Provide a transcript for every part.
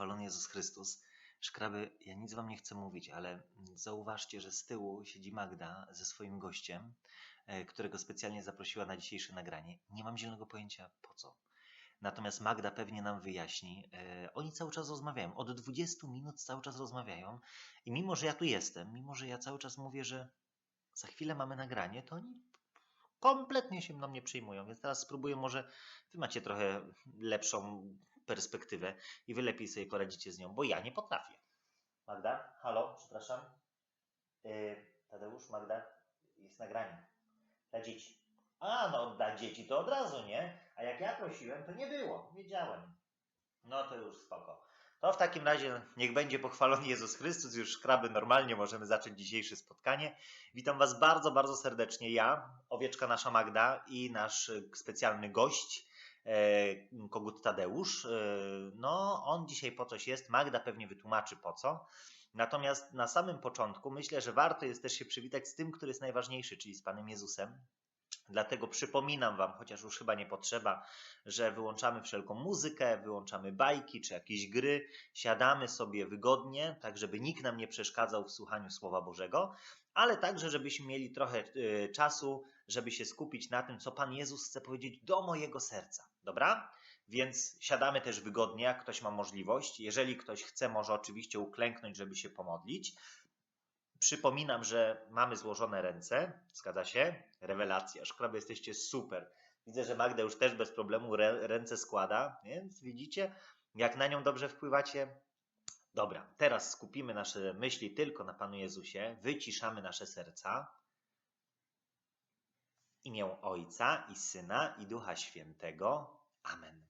pochwalony Jezus Chrystus. Szkraby, ja nic wam nie chcę mówić, ale zauważcie, że z tyłu siedzi Magda ze swoim gościem, e, którego specjalnie zaprosiła na dzisiejsze nagranie. Nie mam zielonego pojęcia po co. Natomiast Magda pewnie nam wyjaśni. E, Oni cały czas rozmawiają. Od 20 minut cały czas rozmawiają. I mimo, że ja tu jestem, mimo, że ja cały czas mówię, że za chwilę mamy nagranie, to oni kompletnie się mną nie przyjmują. Więc teraz spróbuję, może wy macie trochę lepszą perspektywę i wy lepiej sobie poradzicie z nią, bo ja nie potrafię. Magda, halo, przepraszam. Yy, Tadeusz, Magda, jest nagranie. Dla dzieci. A, no dla dzieci to od razu, nie? A jak ja prosiłem, to nie było. Wiedziałem. No to już spoko. To w takim razie niech będzie pochwalony Jezus Chrystus. Już kraby normalnie możemy zacząć dzisiejsze spotkanie. Witam Was bardzo, bardzo serdecznie. Ja, owieczka nasza Magda i nasz y, specjalny gość, kogut Tadeusz. E, no, on dzisiaj po coś jest. Magda pewnie wytłumaczy po co. Natomiast na samym początku myślę, że warto jest też się przywitać z tym, który jest najważniejszy, czyli z Panem Jezusem. Dlatego przypominam Wam, chociaż już chyba nie potrzeba, że wyłączamy wszelką muzykę, wyłączamy bajki czy jakieś gry, siadamy sobie wygodnie, tak żeby nikt nam nie przeszkadzał w słuchaniu Słowa Bożego, ale także, żebyśmy mieli trochę y, czasu, żeby się skupić na tym, co Pan Jezus chce powiedzieć do mojego serca. Dobra? Więc siadamy też wygodnie, jak ktoś ma możliwość. Jeżeli ktoś chce, może oczywiście uklęknąć, żeby się pomodlić. Przypominam, że mamy złożone ręce, zgadza się? Rewelacja, szkraby jesteście super. Widzę, że Magda już też bez problemu ręce składa, więc widzicie, jak na nią dobrze wpływacie. Dobra, teraz skupimy nasze myśli tylko na Panu Jezusie, wyciszamy nasze serca. Imię Ojca i Syna i Ducha Świętego. Amen.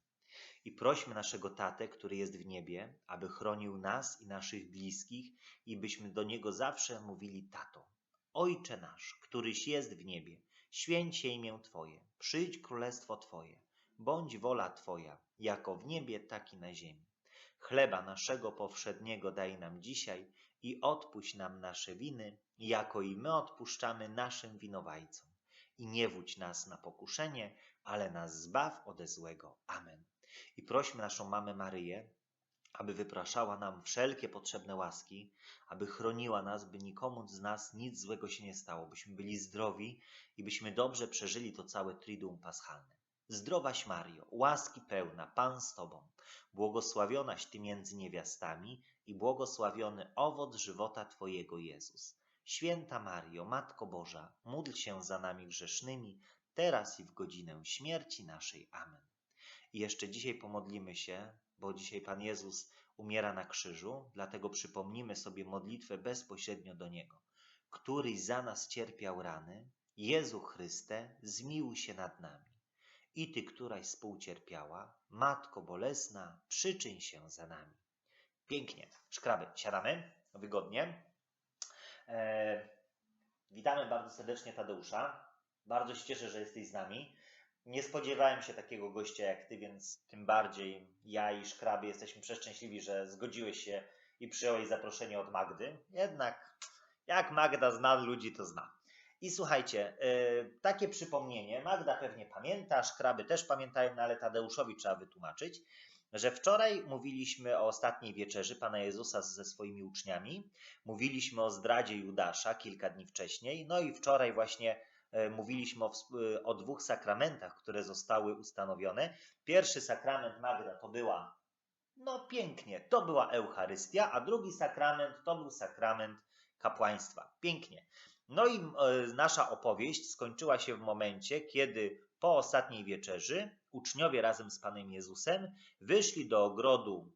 I prośmy naszego Tatę, który jest w niebie, aby chronił nas i naszych bliskich i byśmy do Niego zawsze mówili Tato. Ojcze nasz, któryś jest w niebie, święć się imię Twoje, przyjdź królestwo Twoje, bądź wola Twoja, jako w niebie, tak i na ziemi. Chleba naszego powszedniego daj nam dzisiaj i odpuść nam nasze winy, jako i my odpuszczamy naszym winowajcom. I nie wódź nas na pokuszenie, ale nas zbaw ode złego. Amen. I prośmy naszą mamę Maryję, aby wypraszała nam wszelkie potrzebne łaski, aby chroniła nas, by nikomu z nas nic złego się nie stało, byśmy byli zdrowi i byśmy dobrze przeżyli to całe Triduum Paschalne. Zdrowaś Mario, łaski pełna, Pan z Tobą, błogosławionaś Ty między niewiastami i błogosławiony owoc żywota Twojego Jezus. Święta Mario, Matko Boża, módl się za nami grzesznymi, teraz i w godzinę śmierci naszej. Amen. I jeszcze dzisiaj pomodlimy się, bo dzisiaj Pan Jezus umiera na krzyżu, dlatego przypomnimy sobie modlitwę bezpośrednio do Niego. Któryś za nas cierpiał rany, Jezu Chryste, zmiłuj się nad nami. I Ty, któraś współcierpiała, Matko Bolesna, przyczyń się za nami. Pięknie. Szkraby, siadamy wygodnie. E, witamy bardzo serdecznie Tadeusza. Bardzo się cieszę, że jesteś z nami. Nie spodziewałem się takiego gościa jak ty, więc tym bardziej ja i Szkraby jesteśmy przeszczęśliwi, że zgodziłeś się i przyjąłeś zaproszenie od Magdy. Jednak jak Magda zna ludzi, to zna. I słuchajcie, yy, takie przypomnienie, Magda pewnie pamięta, Szkraby też pamiętają, no ale Tadeuszowi trzeba wytłumaczyć, że wczoraj mówiliśmy o ostatniej wieczerzy Pana Jezusa ze swoimi uczniami, mówiliśmy o zdradzie Judasza kilka dni wcześniej, no i wczoraj właśnie e, mówiliśmy o, e, o dwóch sakramentach, które zostały ustanowione. Pierwszy sakrament Magda to była, no pięknie, to była Eucharystia, a drugi sakrament to był sakrament kapłaństwa. Pięknie. No i e, nasza opowieść skończyła się w momencie, kiedy po ostatniej wieczerzy uczniowie razem z Panem Jezusem wyszli do ogrodu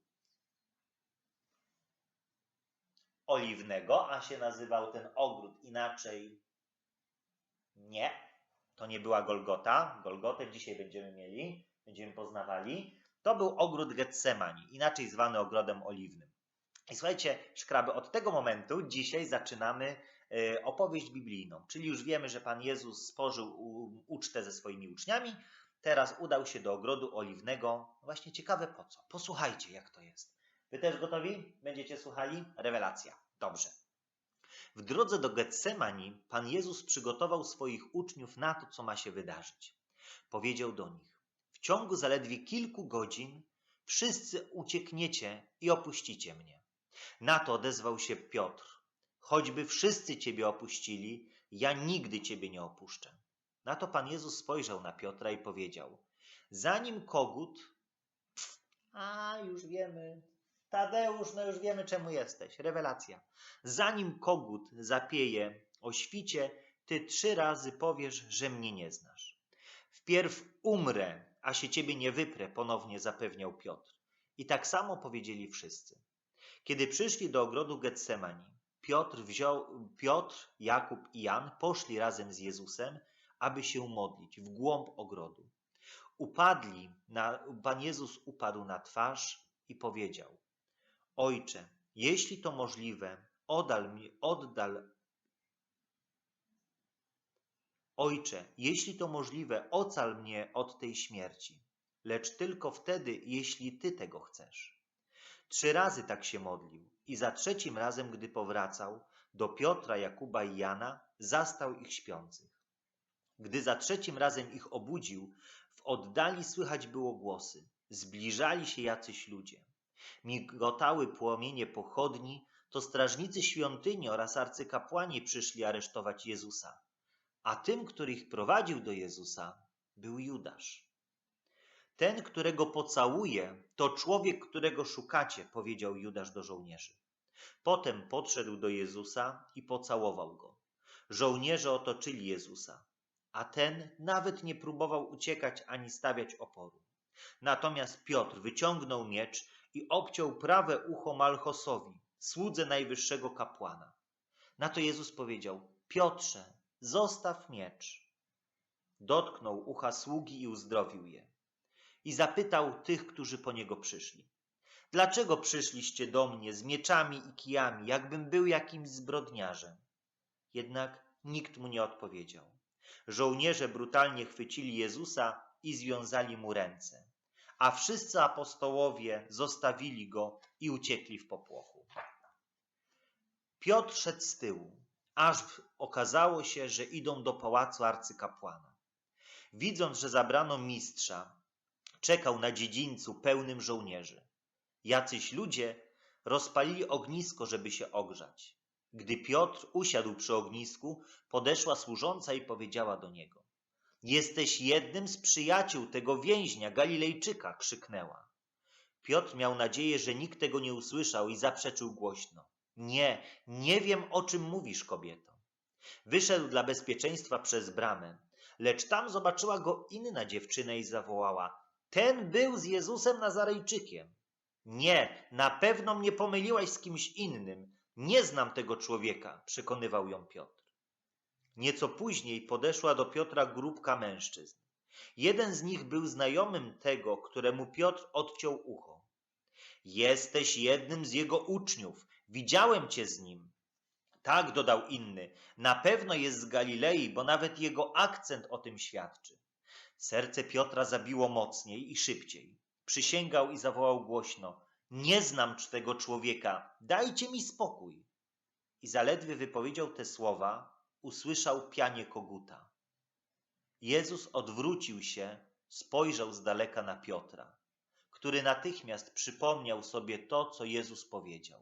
oliwnego, a się nazywał ten ogród inaczej. Nie, to nie była Golgota. Golgotę dzisiaj będziemy mieli, będziemy poznawali. To był ogród Getsemani, inaczej zwany ogrodem oliwnym. I słuchajcie, szkraby, od tego momentu dzisiaj zaczynamy opowieść biblijną, czyli już wiemy, że Pan Jezus spożył ucztę ze swoimi uczniami, teraz udał się do ogrodu oliwnego. Właśnie ciekawe po co. Posłuchajcie, jak to jest. Wy też gotowi? Będziecie słuchali? Rewelacja. Dobrze. W drodze do Getsemani Pan Jezus przygotował swoich uczniów na to, co ma się wydarzyć. Powiedział do nich: W ciągu zaledwie kilku godzin Wszyscy uciekniecie i opuścicie mnie. Na to odezwał się Piotr. Choćby wszyscy ciebie opuścili, ja nigdy ciebie nie opuszczę. Na to Pan Jezus spojrzał na Piotra i powiedział: Zanim kogut. A, już wiemy. Tadeusz, no już wiemy, czemu jesteś. Rewelacja. Zanim kogut zapieje o świcie, ty trzy razy powiesz, że mnie nie znasz. Wpierw umrę, a się ciebie nie wyprę, ponownie zapewniał Piotr. I tak samo powiedzieli wszyscy. Kiedy przyszli do ogrodu Getsemani, Piotr, wziął, Piotr, Jakub i Jan poszli razem z Jezusem, aby się modlić w głąb ogrodu. Upadli, na, Pan Jezus upadł na twarz i powiedział: Ojcze, jeśli to możliwe, oddal mnie, oddal. Ojcze, jeśli to możliwe, ocal mnie od tej śmierci, lecz tylko wtedy, jeśli Ty tego chcesz. Trzy razy tak się modlił i za trzecim razem, gdy powracał do Piotra, Jakuba i Jana, zastał ich śpiących. Gdy za trzecim razem ich obudził, w oddali słychać było głosy. Zbliżali się jacyś ludzie. Migotały płomienie pochodni, to strażnicy świątyni oraz arcykapłani przyszli aresztować Jezusa. A tym, który ich prowadził do Jezusa, był Judasz. Ten, którego pocałuje, to człowiek, którego szukacie, powiedział Judasz do żołnierzy. Potem podszedł do Jezusa i pocałował go. Żołnierze otoczyli Jezusa, a ten nawet nie próbował uciekać ani stawiać oporu. Natomiast Piotr wyciągnął miecz i obciął prawe ucho Malchosowi, słudze najwyższego kapłana. Na to Jezus powiedział: Piotrze, zostaw miecz. Dotknął ucha sługi i uzdrowił je. I zapytał tych, którzy po niego przyszli: Dlaczego przyszliście do mnie z mieczami i kijami, jakbym był jakimś zbrodniarzem? Jednak nikt mu nie odpowiedział. Żołnierze brutalnie chwycili Jezusa i związali mu ręce, a wszyscy apostołowie zostawili go i uciekli w popłochu. Piotr szedł z tyłu, aż okazało się, że idą do pałacu arcykapłana. Widząc, że zabrano mistrza, czekał na dziedzińcu pełnym żołnierzy. Jacyś ludzie rozpalili ognisko, żeby się ogrzać. Gdy Piotr usiadł przy ognisku, podeszła służąca i powiedziała do niego: Jesteś jednym z przyjaciół tego więźnia, Galilejczyka, krzyknęła. Piotr miał nadzieję, że nikt tego nie usłyszał i zaprzeczył głośno: Nie, nie wiem o czym mówisz, kobieto. Wyszedł dla bezpieczeństwa przez bramę, lecz tam zobaczyła go inna dziewczyna i zawołała: Ten był z Jezusem Nazarejczykiem. Nie, na pewno mnie pomyliłaś z kimś innym. Nie znam tego człowieka, przekonywał ją Piotr. Nieco później podeszła do Piotra grupka mężczyzn. Jeden z nich był znajomym tego, któremu Piotr odciął ucho. Jesteś jednym z jego uczniów. Widziałem cię z nim. Tak, dodał inny. Na pewno jest z Galilei, bo nawet jego akcent o tym świadczy. Serce Piotra zabiło mocniej i szybciej. Przysięgał i zawołał głośno: Nie znam tego człowieka, dajcie mi spokój. I zaledwie wypowiedział te słowa, usłyszał pianie koguta. Jezus odwrócił się, spojrzał z daleka na Piotra, który natychmiast przypomniał sobie to, co Jezus powiedział.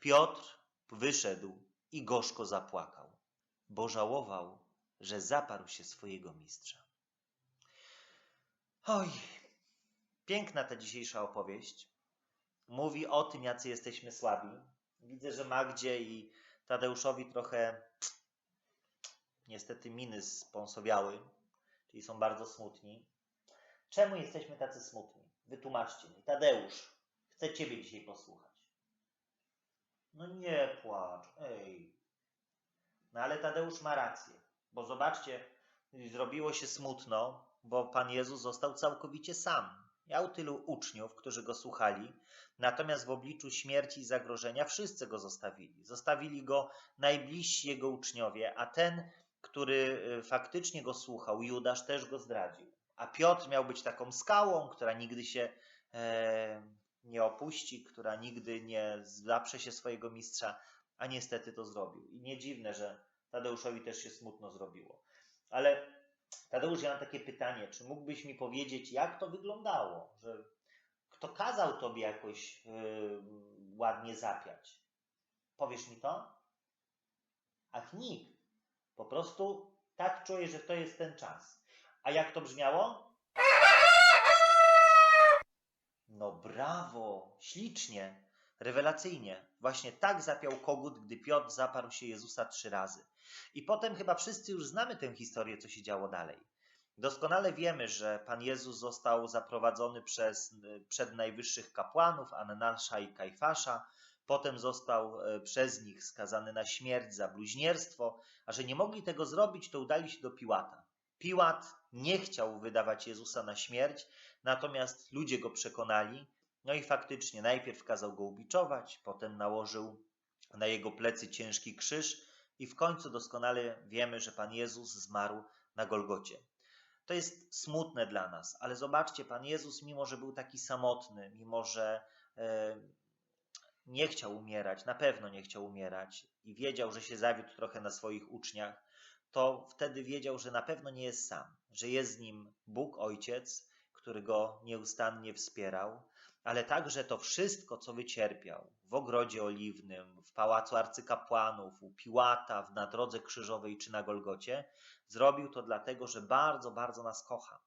Piotr wyszedł i gorzko zapłakał, bo żałował, że zaparł się swojego mistrza. Oj, piękna ta dzisiejsza opowieść. Mówi o tym, jacy jesteśmy słabi. Widzę, że Magdzie i Tadeuszowi trochę niestety miny spąsowiały, czyli są bardzo smutni. Czemu jesteśmy tacy smutni? Wytłumaczcie mi. Tadeusz, chcę Ciebie dzisiaj posłuchać. No nie płacz, ej. No ale Tadeusz ma rację, bo zobaczcie, zrobiło się smutno, bo Pan Jezus został całkowicie sam. Miał tylu uczniów, którzy go słuchali, natomiast w obliczu śmierci i zagrożenia wszyscy go zostawili. Zostawili go najbliżsi jego uczniowie, a ten, który y, faktycznie go słuchał, Judasz, też go zdradził. A Piotr miał być taką skałą, która nigdy się e, nie opuści, która nigdy nie zaprze się swojego mistrza, a niestety to zrobił. I nie dziwne, że Tadeuszowi też się smutno zrobiło. Ale Tadeusz, ja mam takie pytanie, czy mógłbyś mi powiedzieć, jak to wyglądało, że kto kazał tobie jakoś yy, ładnie zapiać? Powiesz mi to? Ach, nikt. Po prostu tak czuję, że to jest ten czas. A jak to brzmiało? No brawo, ślicznie, rewelacyjnie. Właśnie tak zapiał kogut, gdy Piotr zaparł się Jezusa trzy razy. I potem chyba wszyscy już znamy tę historię, co się działo dalej. Doskonale wiemy, że Pan Jezus został zaprowadzony przez, przed najwyższych kapłanów, Ananasza i Kajfasza. Potem został e, przez nich skazany na śmierć za bluźnierstwo, a że nie mogli tego zrobić, to udali się do Piłata. Piłat nie chciał wydawać Jezusa na śmierć, natomiast ludzie go przekonali. No i faktycznie najpierw kazał go ubiczować, potem nałożył na jego plecy ciężki krzyż i w końcu doskonale wiemy, że Pan Jezus zmarł na Golgocie. To jest smutne dla nas, ale zobaczcie, Pan Jezus, mimo że był taki samotny, mimo że e, nie chciał umierać, na pewno nie chciał umierać i wiedział, że się zawiódł trochę na swoich uczniach, to wtedy wiedział, że na pewno nie jest sam, że jest z nim Bóg Ojciec, który go nieustannie wspierał, ale także to wszystko, co wycierpiał w ogrodzie oliwnym, w pałacu arcykapłanów, u Piłata, na drodze krzyżowej czy na Golgocie, zrobił to dlatego, że bardzo, bardzo nas kocha,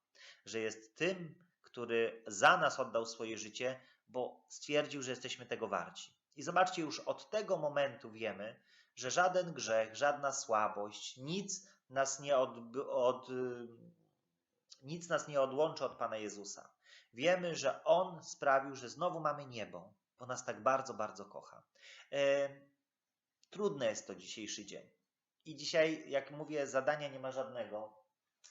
że jest tym, który za nas oddał swoje życie, bo stwierdził, że jesteśmy tego warci. I zobaczcie, już od tego momentu wiemy, że żaden grzech, żadna słabość, nic nas nie, od, od, nic nas nie odłączy od Pana Jezusa. Wiemy, że On sprawił, że znowu mamy niebo, bo nas tak bardzo, bardzo kocha. E, trudne jest to dzisiejszy dzień. I dzisiaj, jak mówię, zadania nie ma żadnego.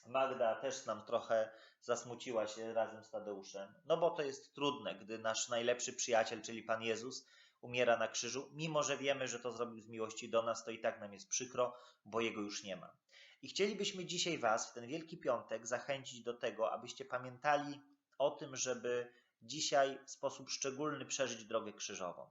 Magda też nam trochę zasmuciła się razem z Tadeuszem, no bo to jest trudne, gdy nasz najlepszy przyjaciel, czyli Pan Jezus, umiera na krzyżu, mimo że wiemy, że to zrobił z miłości do nas, to i tak nam jest przykro, bo Jego już nie ma. I chcielibyśmy dzisiaj Was w ten Wielki Piątek zachęcić do tego, abyście pamiętali o tym, żeby dzisiaj w sposób szczególny przeżyć drogę krzyżową.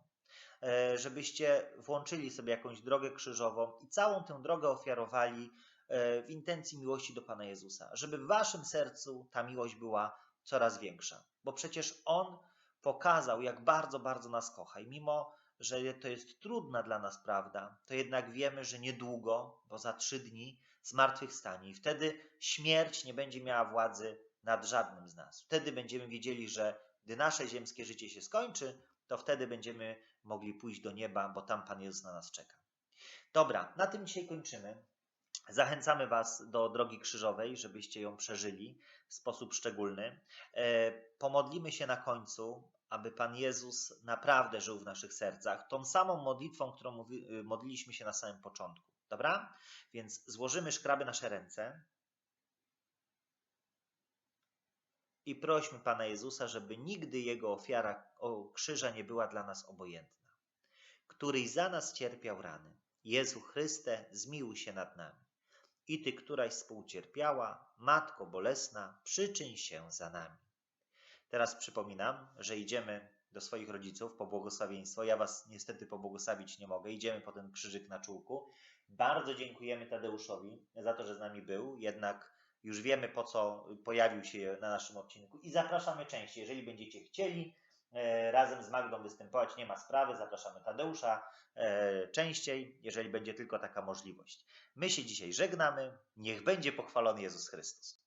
E, żebyście włączyli sobie jakąś drogę krzyżową i całą tę drogę ofiarowali e, w intencji miłości do Pana Jezusa, żeby w Waszym sercu ta miłość była coraz większa, bo przecież On pokazał, jak bardzo, bardzo nas kocha. I mimo, że to jest trudna dla nas prawda, to jednak wiemy, że niedługo, bo za trzy dni, zmartwychwstanie. I wtedy śmierć nie będzie miała władzy nad żadnym z nas. Wtedy będziemy wiedzieli, że gdy nasze ziemskie życie się skończy, to wtedy będziemy mogli pójść do nieba, bo tam Pan Jezus na nas czeka. Dobra, na tym dzisiaj kończymy. Zachęcamy Was do drogi krzyżowej, żebyście ją przeżyli w sposób szczególny. E, pomodlimy się na końcu, aby Pan Jezus naprawdę żył w naszych sercach, tą samą modlitwą, którą y, modliliśmy się na samym początku. Dobra? Więc złożymy szkraby nasze ręce i prośmy Pana Jezusa, żeby nigdy Jego ofiara krzyża nie była dla nas obojętna. Któryś za nas cierpiał rany. Jezu Chryste, zmiłuj się nad nami. I Ty, któraś współcierpiała, Matko bolesna, przyczyń się za nami. Teraz przypominam, że idziemy do swoich rodziców po błogosławieństwo. Ja Was niestety pobłogosławić nie mogę. Idziemy po ten krzyżyk na czółku. Bardzo dziękujemy Tadeuszowi za to, że z nami był. Jednak już wiemy, po co pojawił się na naszym odcinku i zapraszamy częściej. Jeżeli będziecie chcieli e, razem z Magdą występować, nie ma sprawy. Zapraszamy Tadeusza e, częściej, jeżeli będzie tylko taka możliwość. My się dzisiaj żegnamy. Niech będzie pochwalony Jezus Chrystus.